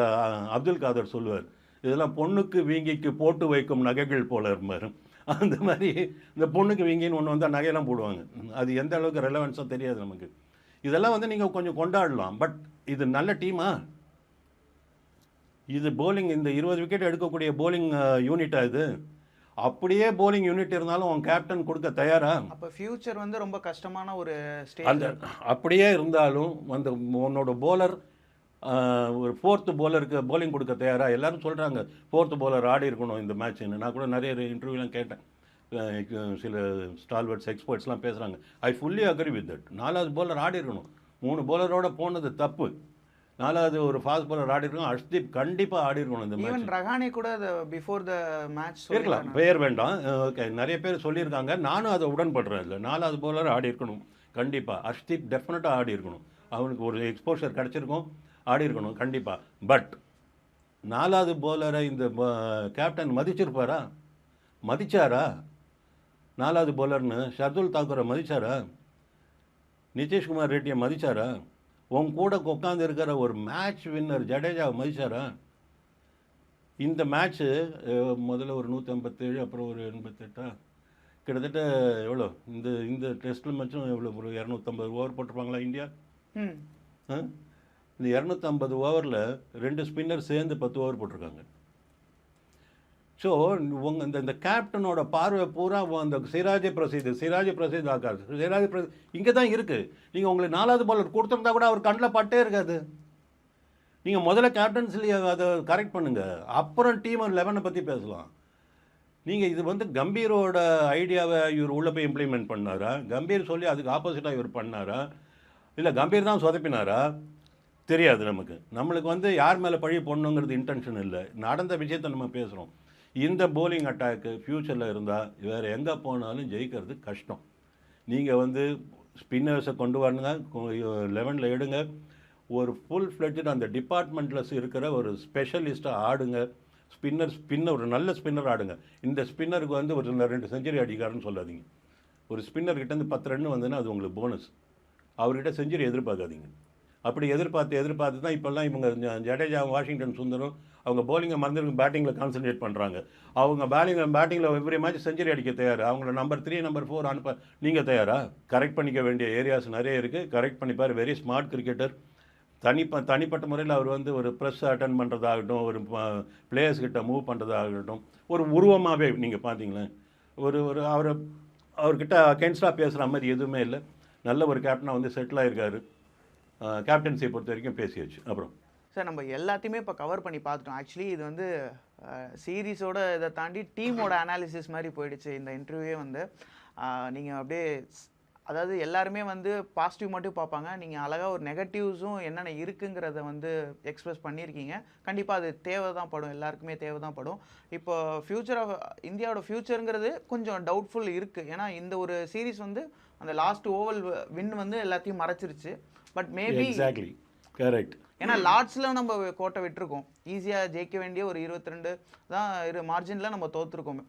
அப்துல் காதர் சொல்லுவார். இதெல்லாம் பொண்ணுக்கு வீங்கிக்கு போட்டு வைக்கும் நகைகள் போல இருப்பார். அந்த மாதிரி இந்த பொண்ணுக்கு வீங்கின்னு ஒன்று வந்தால் நகையெல்லாம் போடுவாங்க. அது எந்த அளவுக்கு ரெலவென்ஸாக தெரியாது நமக்கு. இதெல்லாம் வந்து நீங்கள் கொஞ்சம் கொண்டாடலாம். பட் இது நல்ல டீமா இது bowling இந்த இருபது விக்கெட் எடுக்கக்கூடிய bowling யூனிட்டா இது. அப்படியே bowling யூனிட் இருந்தாலும் உன் கேப்டன் கொடுக்க தயாரா? அப்ப ஃபியூச்சர் வந்து ரொம்ப கஷ்டமான ஒரு அந்த அப்படியே இருந்தாலும் அந்த உன்னோட போலர் ஒரு ஃபோர்த்து போலருக்கு bowling கொடுக்க தயாரா? எல்லாரும் சொல்கிறாங்க ஃபோர்த்து போலர் ஆடி இருக்கணும் இந்த மேட்ச்னு நான் கூட நிறைய இன்டர்வியூலாம் கேட்டேன். சில ஸ்டால்வர்ட்ஸ் எக்ஸ்பர்ட்ஸ்லாம் பேசுகிறாங்க I fully agree with that நாலாவது போலர் ஆடி இருக்கணும். மூணு போலரோட போனது தப்பு. நாலாவது ஒரு ஃபாஸ்ட் போலர் ஆடி இருக்கணும். அர்ஷ்தீப் கண்டிப்பாக ஆடி இருக்கணும் இந்த மேட்ச் ரஹானே கூட பிஃபோர் த மேட்ச் இருக்கலாம். பெயர் வேண்டாம். ஓகே நிறைய பேர் சொல்லியிருக்காங்க. நானும் அதை உடன்படுறேன் இல்லை நாலாவது போலர் ஆடி இருக்கணும். கண்டிப்பாக அர்ஷ்தீப் டெஃபினட்டாக ஆடி இருக்கணும். அவனுக்கு ஒரு எக்ஸ்போஷர் கிடச்சிருக்கும். ஆடி இருக்கணும். கண்டிப்பாக பட் நாலாவது போலரை இந்த கேப்டன் மதிச்சிருப்பாரா? மதிச்சாரா? நாலாவது போலர்னு ஷர்துல் தாக்கூரை மதிச்சாரா? நிதிஷ்குமார் ரெட்டியை மதிச்சாரா? உன் கூட உட்காந்து இருக்கிற ஒரு மேட்ச் வின்னர் ஜடேஜாவை மதிச்சாரா? இந்த மேட்ச்சு முதல்ல ஒரு நூற்றி ஐம்பத்தேழு அப்புறம் ஒரு எண்பத்தெட்டா? கிட்டத்தட்ட எவ்வளோ? இந்த இந்த டெஸ்ட்டில் மேட்சும் எவ்வளோ? ஒரு இரநூத்தம்பது ஓவர் போட்டிருப்பாங்களா இந்தியா? இந்த இரநூத்தம்பது ஓவரில் ரெண்டு ஸ்பின்னர் சேர்ந்து பத்து ஓவர் போட்டிருக்காங்க. ஸோ உங்கள் இந்த இந்த கேப்டனோட பார்வை பூரா அந்த சிராஜ் பிரசீத் சிராஜ் பிரசீத் ஆக்கார் சிராஜ் பிரசீத் இங்கே தான் இருக்குது நீங்கள் உங்களுக்கு நாலாவது பாலர் கொடுத்துருந்தா கூட அவர் கண்ணில் பட்டே இருக்காது. நீங்கள் முதல்ல கேப்டன்ஸ்லேயே அதை கரெக்ட் பண்ணுங்கள் அப்புறம் டீம் லெவனை பற்றி பேசலாம். நீங்கள் இது வந்து கம்பீரோட ஐடியாவை இவர் உள்ளே போய் இம்ப்ளிமெண்ட் பண்ணாரா? கம்பீர் சொல்லி அதுக்கு ஆப்போசிட்டாக இவர் பண்ணாரா? இல்லை கம்பீர் தான் சொதப்பினாரா? தெரியாது நமக்கு. நம்மளுக்கு வந்து யார் மேலே பழி போடணுங்கிறது இன்டென்ஷன் இல்லை. நடந்த விஷயத்தை நம்ம பேசுகிறோம் இந்த போலிங் அட்டாக்கு ஃப்யூச்சரில் இருந்தால் வேறு எங்கே போனாலும் ஜெயிக்கிறது கஷ்டம். நீங்கள் வந்து ஸ்பின்னர்ஸை கொண்டு வரணுங்க லெவனில் எடுங்க. ஒரு ஃபுல் ஃப்ளெட்ஜட் அந்த டிபார்ட்மெண்ட்டில் இருக்கிற ஒரு ஸ்பெஷலிஸ்ட்டாக ஆடுங்க. ஸ்பின்னர் ஸ்பின்னர் ஒரு நல்ல ஸ்பின்னர் ஆடுங்க. இந்த ஸ்பின்னருக்கு வந்து ஒரு ரெண்டு செஞ்சுரி அடிக்காருன்னு சொல்லாதீங்க. ஒரு ஸ்பின்னர் கிட்டேருந்து பத்து ரன் வந்ததுன்னா அது உங்களுக்கு போனஸ் அவர்கிட்ட செஞ்சுரி எதிர்பார்க்காதீங்க. அப்படி எதிர்பார்த்து எதிர்பார்த்து தான் இப்போல்லாம் இவங்க ஜடேஜா வாஷிங்டன் சுந்தரம் அவங்க bowling-அ மறந்துருக்கு பேட்டிங்கில் கான்சன்ட்ரேட் பண்ணுறாங்க அவங்க பேலிங் பேட்டிங்கில் எவ்ரி மேட்ச் செஞ்சுரி அடிக்க தயார்? அவங்கள நம்பர் த்ரீ நம்பர் ஃபோர் அனுப்ப நீங்கள் தயாரா? கரெக்ட் பண்ணிக்க வேண்டிய ஏரியாஸ் நிறைய இருக்குது கரெக்ட் பண்ணிப்பார் வெரி ஸ்மார்ட் கிரிக்கெட்டர் தனிப்ப தனிப்பட்ட முறையில் அவர் வந்து ஒரு ப்ரெஸ் அட்டன் பண்ணுறதாகட்டும் ஒரு பிளேயர்ஸ் கிட்ட மூவ் பண்ணுறதாகட்டும் ஒரு உருவமாகவே நீங்கள் பார்த்தீங்களேன் ஒரு ஒரு அவர் அவர்கிட்ட அகேன்ஸ்டாக பேசுகிற மாதிரி எதுவுமே இல்லை. நல்ல ஒரு கேப்டனாக வந்து செட்டில் ஆகிருக்காரு கேப்டன்சியை பொறுத்த வரைக்கும் பேசியாச்சு. அப்புறம். சார் நம்ம எல்லாத்தையுமே இப்போ கவர் பண்ணி பார்த்துட்டோம். ஆக்சுவலி இது வந்து சீரீஸோட இதை தாண்டி டீமோட அனாலிசிஸ் மாதிரி போயிடுச்சு. இந்த இன்டர்வியூவே வந்து. நீங்கள் அப்படியே அதாவது எல்லாருமே வந்து பாசிட்டிவ் மட்டும் பார்ப்பாங்க. நீங்கள் அழகாக ஒரு நெகட்டிவ்ஸும் என்னென்ன இருக்குங்கிறத வந்து எக்ஸ்பிரஸ் பண்ணியிருக்கீங்க. கண்டிப்பாக அது தேவை தான் படும். எல்லாருக்குமே தேவை தான் படும். இப்போ ஃப்யூச்சர் ஆஃப் இந்தியாவோட ஃப்யூச்சருங்கிறது கொஞ்சம் டவுட்ஃபுல் இருக்குது ஏன்னா இந்த ஒரு சீரீஸ் வந்து அந்த லாஸ்ட் ஓவல் வின் வந்து எல்லாத்தையும் மறைச்சிருச்சு. பட் மேபி எக்ஸாக்ட்லி கரெக்ட் ஏன்னா லார்ட்ஸில் நம்ம கோட்டை விட்டுருக்கோம். ஈஸியாக ஜெயிக்க வேண்டிய ஒரு 22 தான் இரு மார்ஜினில் நம்ம தோற்றுருக்கோம்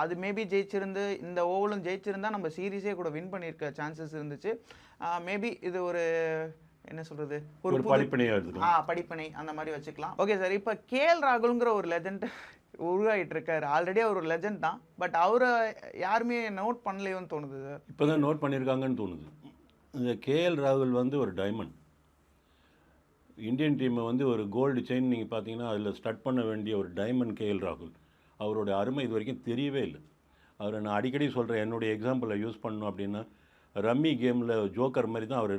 அது மேபி ஜெயிச்சிருந்து இந்த ஓவலும் ஜெயிச்சிருந்தா நம்ம சீரீஸே கூட வின் பண்ணியிருக்க சான்சஸ் இருந்துச்சு. மேபி இது ஒரு என்ன சொல்கிறது ஒரு எடுத்துக்கலாம் ஆ படிப்பனை அந்த மாதிரி வச்சுக்கலாம். ஓகே சார் இப்போ கேஎல் ராகுல்ங்கிற ஒரு லெஜண்ட் உருவாகிட்டு இருக்காரு. ஆல்ரெடி அவர் ஒரு லெஜண்ட் தான். பட் அவரை யாருமே நோட் பண்ணலையோன்னு தோணுது சார் இப்போ தான் நோட் பண்ணியிருக்காங்கன்னு தோணுது. இந்த கேஎல் ராகுல் வந்து ஒரு டைமண்ட் இந்தியன் டீமை வந்து ஒரு கோல்டு செயின் நீங்கள் பார்த்தீங்கன்னா அதில் ஸ்டட் பண்ண வேண்டிய ஒரு டைமண்ட் கேஎல் ராகுல். அவரோட அருமை இது வரைக்கும் தெரியவே இல்லை. அவரை நான் அடிக்கடி சொல்கிறேன் என்னுடைய எக்ஸாம்பிளை யூஸ் பண்ணணும் அப்படின்னா ரம்மி கேமில் ஜோக்கர் மாதிரி தான் அவர்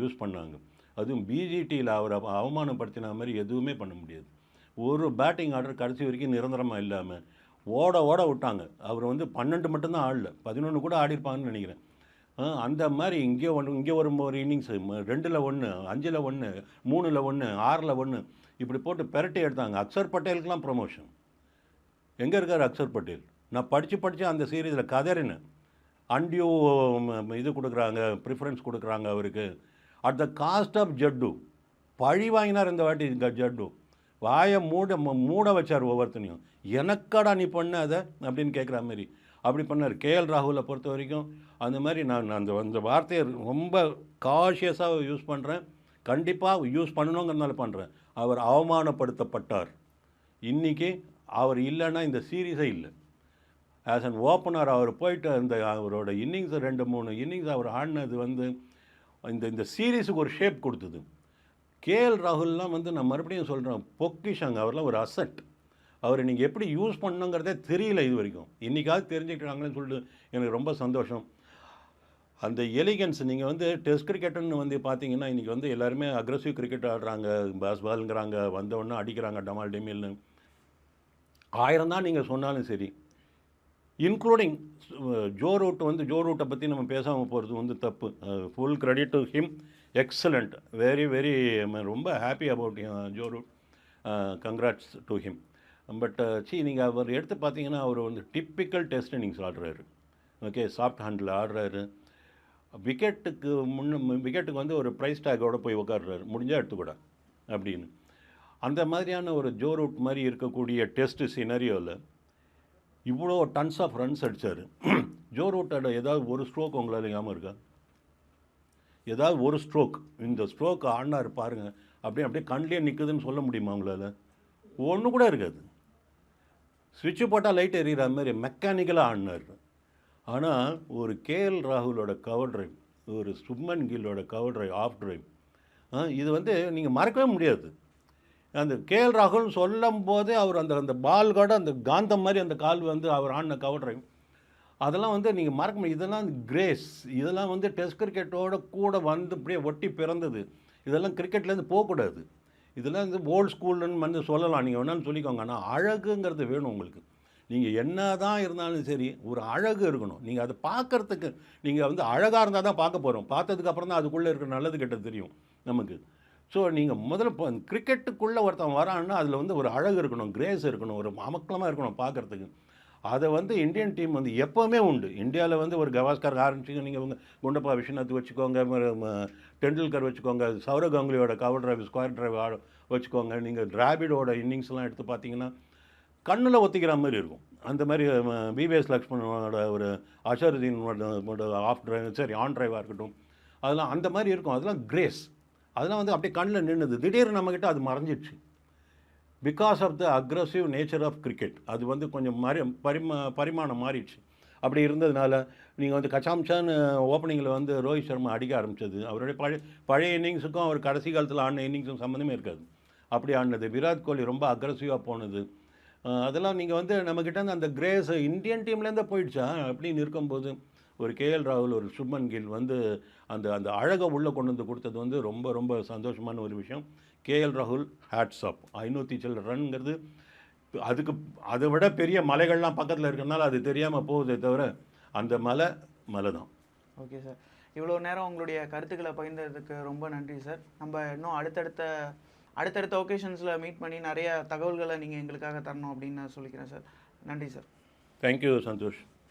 யூஸ் பண்ணாங்க. அதுவும் பிஜிடியில் அவரை அவமானப்படுத்தின மாதிரி எதுவுமே பண்ண முடியாது. ஒரு பேட்டிங் ஆர்டர் கடைசி வரைக்கும் நிரந்தரமாக இல்லாமல் ஓட ஓட விட்டாங்க. அவர் வந்து பன்னெண்டு மட்டும்தான் ஆடல. பதினொன்று கூட ஆடிருப்பாங்கன்னு நினைக்கிறேன். அந்த மாதிரி இங்கே ஒன்று இங்கே ஒரு ஒரு இன்னிங்ஸு ரெண்டில் ஒன்று அஞ்சில் ஒன்று மூணில் ஒன்று ஆறில் ஒன்று இப்படி போட்டு பெரட்டி எடுத்தாங்க. அக்சர் பட்டேலுக்கெலாம் ப்ரொமோஷன் எங்கே இருக்கார் அக்சர் பட்டேல்? நான் படித்து படித்து அந்த சீரீஸில் கதறினேன். அண்டியூ இது கொடுக்குறாங்க ப்ரிஃபரன்ஸ் கொடுக்குறாங்க அவருக்கு. At the cost of Jaddu பழி வாங்கினார் இந்த வாட்டி இந்த ஜட்டு வாயை மூட மூட வச்சார் ஒவ்வொருத்தனையும். எனக்கடா நீ பண்ண அதை? அப்படின்னு கேட்குற மாதிரி. அப்படி பண்ணார். கேஎல் ராகுலை பொறுத்த வரைக்கும் அந்த மாதிரி நான் அந்த அந்த வார்த்தையை ரொம்ப காஷியஸாக யூஸ் பண்ணுறேன் கண்டிப்பாக யூஸ் பண்ணணுங்கிறதுனால பண்ணுறேன் அவர் அவமானப்படுத்தப்பட்டார். இன்றைக்கி அவர் இல்லைன்னா இந்த சீரீஸே இல்லை. ஆஸ் அன் ஓப்பனர் அவர் போயிட்டு அந்த அவரோட இன்னிங்ஸ் ரெண்டு மூணு இன்னிங்ஸ் அவர் ஆடினது வந்து இந்த இந்த சீரீஸுக்கு ஒரு ஷேப் கொடுத்தது. கேஎல் ராகுல்லாம் வந்து நான் மறுபடியும் சொல்கிறேன் பொக்கிஷங் அவர்லாம் ஒரு அசட் அவரை நீங்கள் எப்படி யூஸ் பண்ணுங்கிறதே தெரியல இது வரைக்கும். இன்றைக்காவது தெரிஞ்சுக்கிறாங்களேன்னு சொல்லிட்டு எனக்கு ரொம்ப சந்தோஷம். அந்த எலிகன்ஸ் நீங்கள் வந்து டெஸ்ட் கிரிக்கெட்டுன்னு வந்து பார்த்தீங்கன்னா இன்றைக்கி வந்து எல்லாருமே அக்ரஸிவ் கிரிக்கெட் ஆடுறாங்க பேஸ்பால்ங்கிறாங்க வந்தவொடனே அடிக்கிறாங்க டமால் டெமில்னு. ஆயிரம் தான் நீங்கள் சொன்னாலும் சரி இன்க்ளூடிங் ஜோ ரூட் வந்து ஜோ ரூட்டை பற்றி நம்ம பேசாமல் போகிறது வந்து தப்பு. Full credit to him excellent very very ரொம்ப happy about Joe Root. Congrats to him but see நீங்கள் அவர் எடுத்து பார்த்தீங்கன்னா அவர் வந்து டிப்பிக்கல் டெஸ்ட் இன்னிங்ஸ் ஆடுறாரு ஓகே சாஃப்ட் ஹேண்டில் ஆடுறாரு. விக்கெட்டுக்கு முன்ன விக்கெட்டுக்கு வந்து ஒரு ப்ரைஸ் டேக்கோடு போய் உட்காடுறாரு முடிஞ்சால் எடுத்துக்கூட அப்படின்னு. அந்த மாதிரியான ஒரு ஜோ ரூட் மாதிரி இருக்கக்கூடிய டெஸ்ட் சினரியோவில் இவ்வளோ டன்ஸ் ஆஃப் ரன்ஸ் அடித்தார் ஜோ ரூட்டோட ஏதாவது ஒரு ஸ்ட்ரோக் உங்களால் ஞாபகம் இருக்கா? ஏதாவது ஒரு ஸ்ட்ரோக் இந்த ஸ்ட்ரோக் ஆடினார் பாருங்கள் அப்படியே அப்படியே கண்லேயே நிற்குதுன்னு சொல்ல முடியுமா உங்களால்? ஒன்று கூட இருக்காது. சுவிட்சு போட்டால் லைட் எரியிற மாதிரி மெக்கானிக்கலாக ஆடினார். ஆனால் ஒரு கேஎல் ராகுலோட கவர் ட்ரைவ் ஒரு சுப்மன் கில்லோட கவர் ட்ரைவ் ஆஃப் ட்ரைவ் இது வந்து நீங்கள் மறக்கவே முடியாது. அந்த கேஎல் ராகுல்னு சொல்லும் போதே அவர் அந்த அந்த பால் கூட அந்த காந்தம் மாதிரி அந்த கால் வந்து அவர் ஆடின கவர் ட்ரைவ் அதெல்லாம் வந்து நீங்கள் மறக்க முடியும் இதெல்லாம் கிரேஸ் இதெல்லாம் வந்து டெஸ்ட் கிரிக்கெட்டோட கூட வந்து அப்படியே ஒட்டி பிறந்தது. இதெல்லாம் கிரிக்கெட்லேருந்து போகக்கூடாது. இதெல்லாம் வந்து ஓல்டு ஸ்கூல்னு வந்து சொல்லலாம். நீங்கள் வேணாலும் சொல்லிக்கோங்க. ஆனால் அழகுங்கிறது வேணும் உங்களுக்கு. நீங்கள் என்ன தான் இருந்தாலும் சரி ஒரு அழகு இருக்கணும். நீங்கள் அதை பார்க்கறதுக்கு நீங்கள் வந்து அழகாக இருந்தால் தான் பார்க்க போகிறோம் பார்த்ததுக்கப்புறம் தான் அதுக்குள்ளே இருக்கிற நல்லது கெட்டது தெரியும் நமக்கு. ஸோ நீங்கள் முதல்ல இப்போ கிரிக்கெட்டுக்குள்ளே ஒருத்தன் வரான்னா அதில் வந்து ஒரு அழகு இருக்கணும் கிரேஸ் இருக்கணும் ஒரு அமக்கலமாக இருக்கணும் பார்க்கறதுக்கு. அதை வந்து இந்தியன் டீம் வந்து எப்போவுமே உண்டு. இந்தியாவில் வந்து ஒரு கவாஸ்கர் ஆரம்பிச்சிங்க நீங்கள் உங்கள் குண்டப்பா விஸ்வநாத் வச்சுக்கோங்க டெண்டுல்கர் வச்சுக்கோங்க சௌரவ் கங்குலியோட கவர் டிரைவ் ஸ்கொயர் டிரைவ் வச்சுக்கோங்க. நீங்கள் டிராவிடோட இன்னிங்ஸ்லாம் எடுத்து பார்த்தீங்கன்னா கண்ணில் ஒத்திக்கிற மாதிரி இருக்கும். அந்த மாதிரி பிபிஎஸ் லக்ஷ்மணோட ஒரு அஷருதீனோட ஆஃப் டிரைவ் சரி ஆன் டிரைவாக இருக்கட்டும். அதெல்லாம் அந்த மாதிரி இருக்கும். அதெல்லாம் கிரேஸ் அதெல்லாம் வந்து அப்படியே கண்ணில் நின்றுது திடீர்னு நம்மக்கிட்ட அது மறைஞ்சிடுச்சு. Because of the aggressive nature of cricket அது வந்து கொஞ்சம் மாறி பரிமா பரிமாணம் மாறிடுச்சு. அப்படி இருந்ததுனால நீங்கள் வந்து கச்சாம்சான்னு ஓப்பனிங்கில் வந்து ரோஹித் சர்மா அடிக்க ஆரம்பித்தது அவருடைய பழைய பழைய இன்னிங்ஸுக்கும் அவர் கடைசி காலத்தில் ஆடின இன்னிங்ஸும் சம்மந்தமே இருக்காது. அப்படி ஆடினது. விராட் கோலி ரொம்ப அக்ரஸிவாக போனது. அதெல்லாம் நீங்கள் வந்து நம்மக்கிட்ட அந்த கிரேஸ் இந்தியன் டீம்லேருந்தே போயிடுச்சா? அப்படின்னு இருக்கும்போது ஒரு கேஎல் ராகுல் ஒரு சுப்மன் கில் வந்து அந்த அந்த அழகை உள்ளே கொண்டு வந்து கொடுத்தது வந்து ரொம்ப ரொம்ப சந்தோஷமான ஒரு விஷயம். கேஎல் ராகுல் ஹேட்ஸ் ஆப் ஐநூற்றி சில்லற ரன்ங்கிறது அதுக்கு அதை விட பெரிய மலைகள்லாம் பக்கத்தில் இருக்கிறனால அது தெரியாமல் போகுதே தவிர அந்த மலை மலை தான் ஓகே சார். இவ்வளோ நேரம் உங்களுடைய கருத்துக்களை பகிர்ந்ததுக்கு ரொம்ப நன்றி சார். நம்ம இன்னும் அடுத்தடுத்த அடுத்தடுத்த ஒகேஷன்ஸில் மீட் பண்ணி நிறைய தகவல்களை நீங்கள் எங்களுக்காக தரணும் அப்படின்னு நான் சொல்லிக்கிறேன் சார். நன்றி சார். தேங்க்யூ சந்தோஷ்.